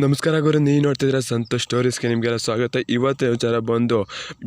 ನಮಸ್ಕಾರ ಗುರು, ನೀವು ನೋಡ್ತಿದ್ರೆ ಸಂತೋಷ್ ಸ್ಟೋರೀಸ್ಗೆ ನಿಮಗೆಲ್ಲ ಸ್ವಾಗತ. ಇವತ್ತಿನ ವಿಚಾರ ಬಂದು,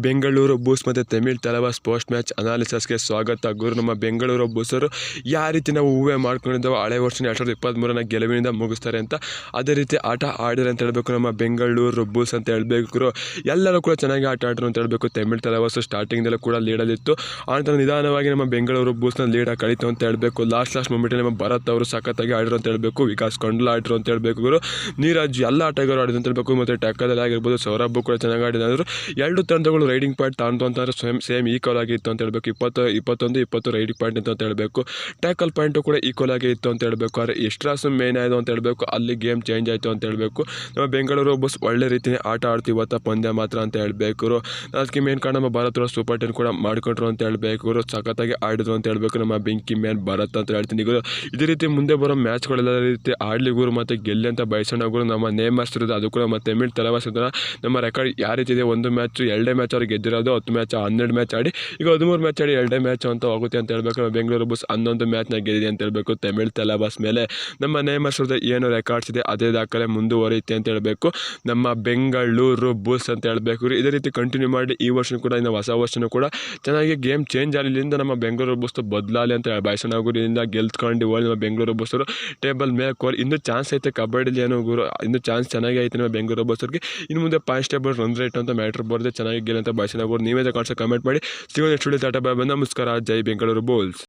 ಬೆಂಗಳೂರು ಬೂಸ್ ಮತ್ತು ತಮಿಳ್ ತಲವಾಸ್ ಪೋಸ್ಟ್ ಮ್ಯಾಚ್ ಅನಾಲಿಸಸ್ಗೆ ಸ್ವಾಗತ. ಗುರು, ನಮ್ಮ ಬೆಂಗಳೂರು ಬೂಸರು ಯಾವ ರೀತಿ ನಾವು ಹೂವೆ ಮಾಡ್ಕೊಂಡಿದ್ದಾವೆ, ಹಳೆ ವರ್ಷ ಎರಡು ಸಾವಿರದ ಇಪ್ಪತ್ತ್ಮೂರನ ಗೆಲುವಿನಿಂದ ಮುಗಿಸ್ತಾರೆ ಅಂತ ಅದೇ ರೀತಿ ಆಟ ಆಡಿದ್ರೆ ಅಂತ ಹೇಳಬೇಕು ನಮ್ಮ ಬೆಂಗಳೂರು ಬೂಸ್ ಅಂತ ಹೇಳಬೇಕು ಎಲ್ಲರೂ ಕೂಡ ಚೆನ್ನಾಗಿ ಆಟ ಆಡ್ರು ಅಂತ ಹೇಳಬೇಕು. ತಮಿಳ್ ತಲವಾಸು ಸ್ಟಾರ್ಟಿಂಗ್ದಲ್ಲೂ ಕೂಡ ಲೀಡಲ್ಲಿತ್ತು ಆನಂತರ ನಿಧಾನವಾಗಿ ನಮ್ಮ ಬೆಂಗಳೂರು ಬೂಸ್ನ ಲೀಡ ಕಳೀತು ಅಂತ ಹೇಳಬೇಕು. ಲಾಸ್ಟ್ ಲಾಸ್ಟ್ ಮೂಮೆಂಟಲ್ಲಿ ನಮ್ಮ ಭರತ್ ಅವರು ಸಖತ್ತಾಗಿ ಆಡಿರು ಅಂತ ಹೇಳಬೇಕು. ವಿಕಾಸ್ ಕೊಂಡ್ಲ ಆಡ್ರು ಅಂತ ಹೇಳಬೇಕು ಗುರು. ನೀರಾಜ್ ಎಲ್ಲ ಆಟಗಾರರು ಆಡಿದ್ರು ಅಂತ ಹೇಳಬೇಕು. ಮತ್ತು ಟ್ಯಾಕಲ್ ಆಗಿರ್ಬೋದು, ಸೌರಭ್ ಕೂಡ ಚೆನ್ನಾಗಿ ಆಡಿದ್ರು ಎರಡು ತಂಡಗಳು ರೈಡಿಂಗ್ ಪಾಯಿಂಟ್ ತಾಂತು ಸ್ವಯಂ ಸೇಮ್ ಸೇಮ್ ಈಕ್ವಲ್ ಆಗಿತ್ತು ಅಂತ ಹೇಳಬೇಕು. ಇಪ್ಪತ್ತು, ಇಪ್ಪತ್ತೊಂದು, ಇಪ್ಪತ್ತು ರೈಡಿಂಗ್ ಪಾಯಿಂಟ್ ಅಂತ ಹೇಳಬೇಕು. ಟ್ಯಾಕಲ್ ಪಾಯಿಂಟು ಕೂಡ ಈಕ್ವಲ್ ಆಗಿ ಇತ್ತು ಅಂತ ಹೇಳಬೇಕು. ಆದರೆ ಎಷ್ಟ್ರಾಸು ಮೇನ್ ಆಯಿತು ಅಂತ ಹೇಳಬೇಕು. ಅಲ್ಲಿ ಗೇಮ್ ಚೇಂಜ್ ಆಯಿತು ಅಂತ ಹೇಳಬೇಕು. ನಮ್ಮ ಬೆಂಗಳೂರು ಬಸ್ ಒಳ್ಳೆ ರೀತಿಯೇ ಆಟ ಆಡ್ತೀವಿ ಇವತ್ತ ಪಂದ್ಯ ಮಾತ್ರ ಅಂತ ಹೇಳಬೇಕು. ಅದಕ್ಕೆ ಮೇನ್ ಕಾರಣ ನಮ್ಮ ಭಾರತ ಸೂಪರ್ ಟೆನ್ ಕೂಡ ಮಾಡ್ಕೊಂಡ್ರು ಅಂತ ಹೇಳಬೇಕು. ಸಖತ್ತಾಗಿ ಆಡಿದ್ರು ಅಂತ ಹೇಳಬೇಕು. ನಮ್ಮ ಬೆಂಕಿ ಮೇನ್ ಭಾರತ ಅಂತ ಹೇಳ್ತೀನಿ. ಗುರು ಇದೇ ರೀತಿ ಮುಂದೆ ಬರೋ ಮ್ಯಾಚ್ಗಳೆಲ್ಲ ರೀತಿ ಆಡ್ಲಿ ಗುರು ಮತ್ತು ಗೆಲ್ಲಿ ಅಂತ ಬಯಸೋಣ ನಮ್ಮ ನೇಮ್ ಇರೋದು ಅದು ಕೂಡ ಮತ್ತೆ ತಮಿಳ್ ತಲವಾಸಿದ್ರೆ ನಮ್ಮ ರೆಕಾರ್ಡ್ ಯಾವ ರೀತಿ ಇದೆ? ಒಂದು ಮ್ಯಾಚು ಎರಡೇ ಮ್ಯಾಚ್ ಅವ್ರಿಗೆ ಗೆದ್ದಿರೋದು, ಹತ್ತು ಮ್ಯಾಚ್ ಹನ್ನೆರಡು ಮ್ಯಾಚ್ ಆಡಿ, ಈಗ ಹದಿಮೂರು ಮ್ಯಾಚ್ ಆಡಿ ಎರಡೇ ಮ್ಯಾಚ್ ಅಂತ ಹೋಗುತ್ತೆ ಅಂತ ಹೇಳಬೇಕು. ನಮ್ಮ ಬೆಂಗಳೂರು ಬಸ್ ಹನ್ನೊಂದು ಮ್ಯಾಚ್ನ ಗೆದ್ದಿದೆ ಅಂತ ಹೇಳಬೇಕು ತಮಿಳ್ ತಲವಾಸ್ ಮೇಲೆ. ನಮ್ಮ ನೇಮ್ ಹೆಸರದ ಏನು ರೆಕಾರ್ಡ್ಸ್ ಇದೆ? ಅದೇ ದಾಖಲೆ ಮುಂದುವರಿಯುತ್ತೆ ಅಂತ ಹೇಳಬೇಕು. ನಮ್ಮ ಬೆಂಗಳೂರು ಬಸ್ ಅಂತ ಹೇಳಬೇಕು. ಇದೇ ರೀತಿ ಕಂಟಿನ್ಯೂ ಮಾಡಿ ಈ ವರ್ಷ ಕೂಡ, ಇನ್ನು ಹೊಸ ವರ್ಷನೂ ಕೂಡ ಚೆನ್ನಾಗಿ ಗೇಮ್ ಚೇಂಜ್ ಆಗಲಿಂದ ನಮ್ಮ ಬೆಂಗಳೂರು ಬಸ್ ಬದಲಾಲಿ ಅಂತ ಹೇಳಿ ಬಯಸೋಣ ಗೆಲ್ತ್ಕೊಂಡು ಹೋಗಿ ನಮ್ಮ ಬೆಂಗಳೂರು ಬಸ್ಸರು ಟೇಬಲ್ ಮೇಲೆ ಕೋಲ್ ಇನ್ನೂ ಚಾನ್ಸ್ ಐತೆ ಕಬಡ್ಡಿಲಿ ಏನೋ ಗುರು ಇನ್ನೂ ಚಾನ್ಸ್ ಚೆನ್ನಾಗಿ ಆಯ್ತು ನಿಮ್ಮ ಬೆಂಗಳೂರು ಬಸ್ಸರಿಗೆ ಇನ್ನು ಮುಂದೆ ಪಾಯಿಂಟ್ ಟೇಬಲ್ ರನ್ ರೇಟ್ ಅಂತ ಮ್ಯಾಟರ್ ಬರುತ್ತೆ, ಚೆನ್ನಾಗಿ ಗೆಲ್ಲ ಅಂತ ಗುರು ನೀವೇ ಕಾಣಿಸೋ ಕಮೆಂಟ್ ಮಾಡಿ. ಸಿಗೋ ನೆಕ್ಸ್ಟ್ ವಿಡಿಯೋ ಟಾಟಾ ಬಾಯ್ ಬಂದ. ನಮಸ್ಕಾರ. ಜೈ ಬೆಂಗಳೂರು ಬೋಲ್ಸ್